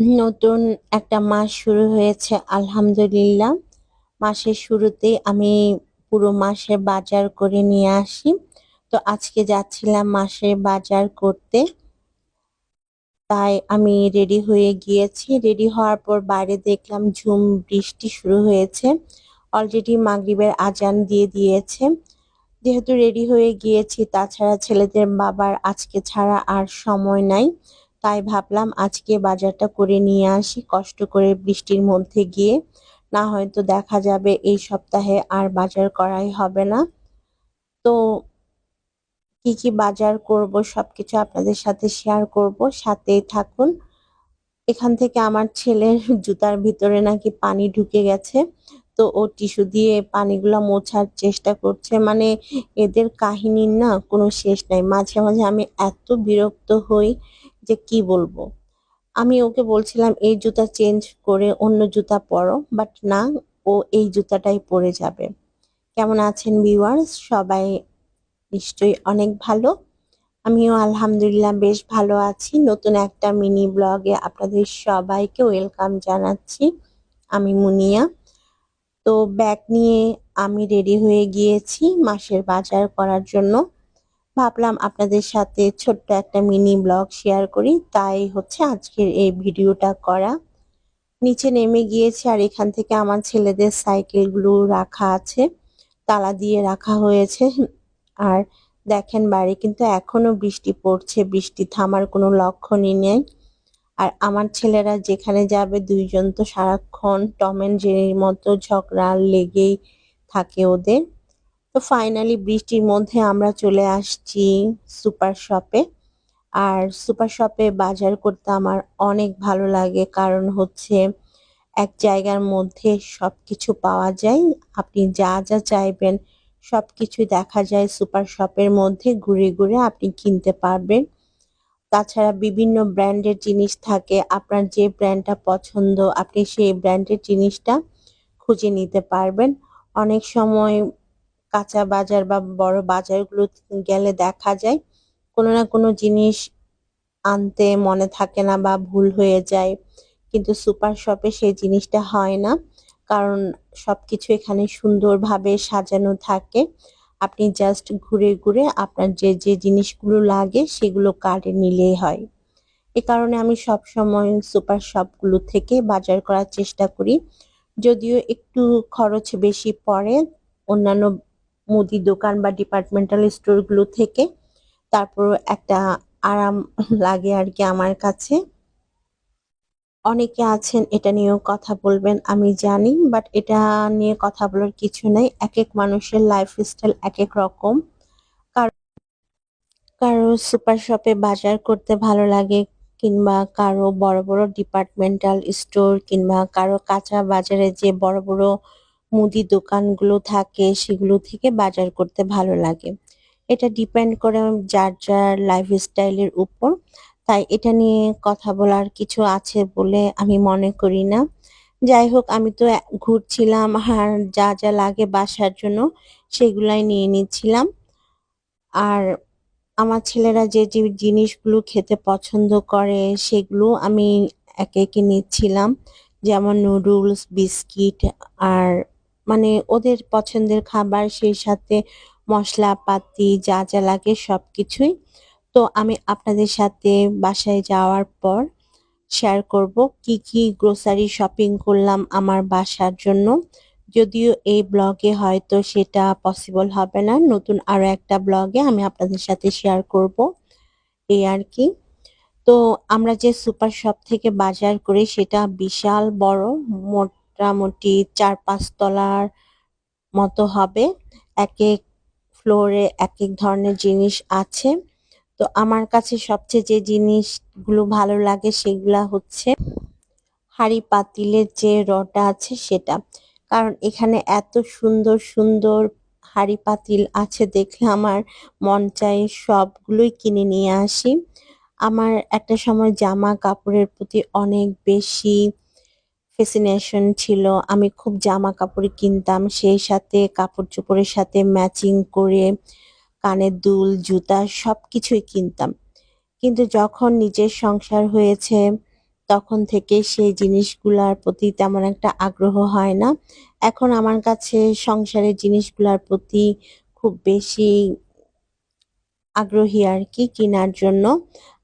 নতুন একটা মাস শুরু হয়েছে, আলহামদুলিল্লাহ। মাসের শুরুতেই আমি পুরো মাসের বাজার করে নিয়ে আসি। তো আজকে যাচ্ছিলাম মাসের বাজার করতে। তাই আমি রেডি হয়ে গিয়েছি। রেডি হওয়ার পর বাইরে দেখলাম ঝুম বৃষ্টি শুরু হয়েছে। অলরেডি মাগরিবের আজান দিয়ে দিয়েছে। যেহেতু রেডি হয়ে গিয়েছি, তাছাড়া ছেলেদের বাবার আজকে ছাড়া আর সময় নাই। তাই ভাবলাম আজকে বাজারটা করে নিয়ে আসি, কষ্ট করে বৃষ্টির মধ্যে গিয়ে। না হয়তো দেখা যাবে এই সপ্তাহে আর বাজার করাই হবে না। তো কি কি বাজার করব সবকিছু আপনাদের সাথে শেয়ার করব, সাথেই থাকুন। এখান থেকে আমার ছেলের জুতার ভিতরে নাকি পানি ঢুকে গেছে, তো ও টিস্যু দিয়ে পানিগুলো মোছার চেষ্টা করছে। মানে এদের কাহিনীর না কোনো শেষ নাই। মাঝে মাঝে আমি এত বিরক্ত হই যে কি বলব? আমি ওকে বলছিলাম, এই জুতা চেঞ্জ করে অন্য জুতা পরো বাট না, ও এই জুতাটাই পরে যাবে। কেমন আছেন ভিউয়ার্স সবাই নিশ্চয়ই অনেক ভালো। আমিও আলহামদুলিল্লাহ বেশ ভালো আছি। নতুন একটা মিনি ব্লগে আপনাদের সবাইকে ওয়েলকাম জানাচ্ছি। আমি মুনিয়া। তো ব্যাগ নিয়ে আমি রেডি হয়ে গিয়েছি মাসের বাজার করার জন্য। ভাবলাম আপনাদের সাথে ছোট্ট একটা মিনি ব্লগ শেয়ার করি। তাই হচ্ছে আজকের এই ভিডিওটা করা। নিচে নেমে গিয়েছি আর এখান থেকে আমার ছেলেদের সাইকেলগুলো রাখা আছে। তালা দিয়ে রাখা হয়েছে। আর দেখেন বাড়ি কিন্তু এখনও বৃষ্টি পড়ছে। বৃষ্টি থামার কোনো লক্ষণই নেই। আর আমার ছেলেরা যেখানে যাবে দুইজন তো সারাক্ষণ টম অ্যান্ড জেরির মতো ঝগড়া লেগেই থাকে ওদের। তো ফাইনালি বৃষ্টির মধ্যে আমরা চলে আসছি সুপার শপে আর সুপার শপে বাজার করতে আমার অনেক ভালো লাগে, কারণ হচ্ছে এক জায়গার মধ্যে সব কিছু পাওয়া যায়। আপনি যা যা চাইবেন সব কিছু দেখা যায় সুপার শপের মধ্যে, ঘুরে ঘুরে আপনি কিনতে পারবেন। তাছাড়া বিভিন্ন ব্র্যান্ডের জিনিস থাকে, আপনার যে ব্র্যান্ডটা পছন্দ, আপনি সেই ব্র্যান্ডের জিনিসটা খুঁজে নিতে পারবেন। অনেক সময় কাঁচা বাজার বা বড় বাজারগুলো গেলে দেখা যায়, কোনো না কোনো জিনিস আনতে মনে থাকে না বা ভুল হয়ে যায়। কিন্তু সুপার শপে সেই জিনিসটা হয় না, কারণ সবকিছু এখানে সুন্দরভাবে সাজানো থাকে। আপনি জাস্ট ঘুরে ঘুরে আপনার যে যে জিনিসগুলো লাগে সেগুলো কার্ডে নিলেই হয়। এ কারণে আমি সব সময় সুপার শপগুলো থেকে বাজার করার চেষ্টা করি। যদিও একটু খরচ বেশি পড়ে, অন্যান্য মুদি দোকান বা ডিপার্টমেন্টাল স্টোরগুলো থেকে। তারপর একটা আরাম লাগে আর কি আমার কাছে। অনেকে আছেন, এটা নিয়েও কথা বলবেন, আমি জানি বাট এটা নিয়ে কথা বলার কিছু নেই। এক এক মানুষের লাইফস্টাইল এক এক রকম। কারও সুপার শপে বাজার করতে ভালো লাগে, কিংবা কারও বড় বড় ডিপার্টমেন্টাল স্টোর কিংবা কারও কাঁচা বাজারে যে বড় বড় মুদি দোকানগুলো থাকে, সেগুলো থেকে বাজার করতে ভালো লাগে। এটা ডিপেন্ড করে যার যার লাইফ লাইফস্টাইলের উপর। তাই এটা নিয়ে কথা বলার কিছু আছে বলে আমি মনে করি না। যাই হোক, আমি তো ঘুরছিলাম আর যা যা লাগে বাসার জন্য সেগুলাই নিয়ে নিচ্ছিলাম। আর আমার ছেলেরা যে যে জিনিসগুলো খেতে পছন্দ করে সেগুলো আমি একে একে নিচ্ছিলাম। যেমন নুডলস, বিস্কিট আর মানে ওদের পছন্দের খাবার সেই সাথে মশলাপাতি যা যা লাগে সব কিছুই তো আমি আপনাদের সাথে বাসায় যাওয়ার পর শেয়ার করব কি কি গ্রোসারি শপিং করলাম আমার বাসার জন্য। যদিও এই ব্লগে হয়তো সেটা পসিবল হবে না, নতুন আরও একটা ব্লগে আমি আপনাদের সাথে শেয়ার করব। এই আর কি। তো আমরা যে সুপার শপ থেকে বাজার করি সেটা বিশাল বড় মোটামুটি চার পাঁচ তলার মতো হবে। এক এক ফ্লোরে এক এক ধরনের জিনিস আছে। তো আমার কাছে সবচেয়ে যে জিনিসগুলো ভালো লাগে সেগুলা হচ্ছে হাঁড়ি পাতিলের যে রটা আছে সেটা। কারণ এখানে এত সুন্দর সুন্দর হাঁড়ি পাতিল আছে দেখলে আমার মন চাই সবগুলোই কিনে নিয়ে আসি। আমার একটা সময় জামা কাপড়ের প্রতি অনেক বেশি ফেসিনেশন ছিল। আমি খুব জামা কাপড় কিনতাম, সেই সাথে কাপড় চোপড়ের সাথে ম্যাচিং করে কানের দুল, জুতা সব কিছুই কিনতাম। কিন্তু যখন নিজের সংসার হয়েছে, তখন থেকে সেই জিনিসগুলার প্রতি তেমন একটা আগ্রহ হয় না। এখন আমার কাছে সংসারের জিনিসগুলার প্রতি খুব বেশি আগ্রহী আর কি কেনার জন্য।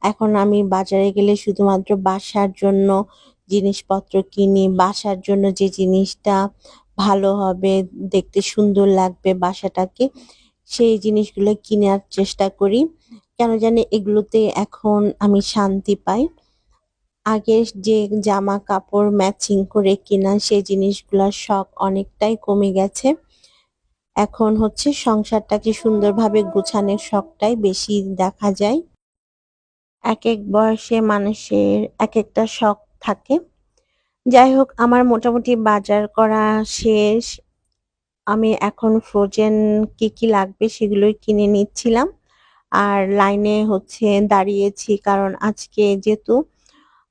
এখন আমি বাজারে গেলে শুধুমাত্র বাসার জন্য জিনিসপত্র কিনি, বাসার জন্য যে জিনিসটা ভালো হবে, দেখতে সুন্দর লাগবে বাসাটাকে, সেই জিনিসগুলো কেনার চেষ্টা করি। কেন জানি এগুলোতে এখন আমি শান্তি পাই। আগে যে জামা কাপড় ম্যাচিং করে কেনা, সেই জিনিসগুলোর শখ অনেকটাই কমে গেছে। এখন হচ্ছে সংসারটাকে সুন্দরভাবে গুছানোর শখটাই বেশি দেখা যায়। এক এক বয়সে মানুষের এক একটা শখ থাকে। যাই হোক, আমার মোটামুটি বাজার করা শেষ। আমি এখন ফ্রোজেন কি কি লাগবে সেগুলোই কিনে নিচ্ছিলাম। আর লাইনে হচ্ছে দাঁড়িয়েছি কারণ আজকে যেহেতু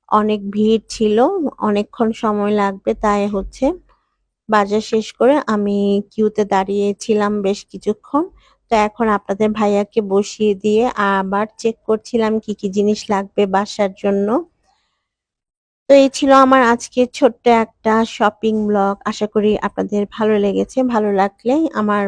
অনেক ভিড় ছিল, অনেকক্ষণ সময় লাগবে, তাই হচ্ছে বাজার শেষ করে আমি কিউতে দাঁড়িয়েছিলাম বেশ কিছুক্ষণ। তো এখন আপনাদের ভাইয়াকে বসিয়ে দিয়ে আবার চেক করছিলাম কি কি জিনিস লাগবে বাসার জন্য। তো এই ছিল আমার আজকে ছোট্ট একটা শপিং ব্লগ আশা করি আপনাদের ভালো লেগেছে, ভালো লাগলে আমার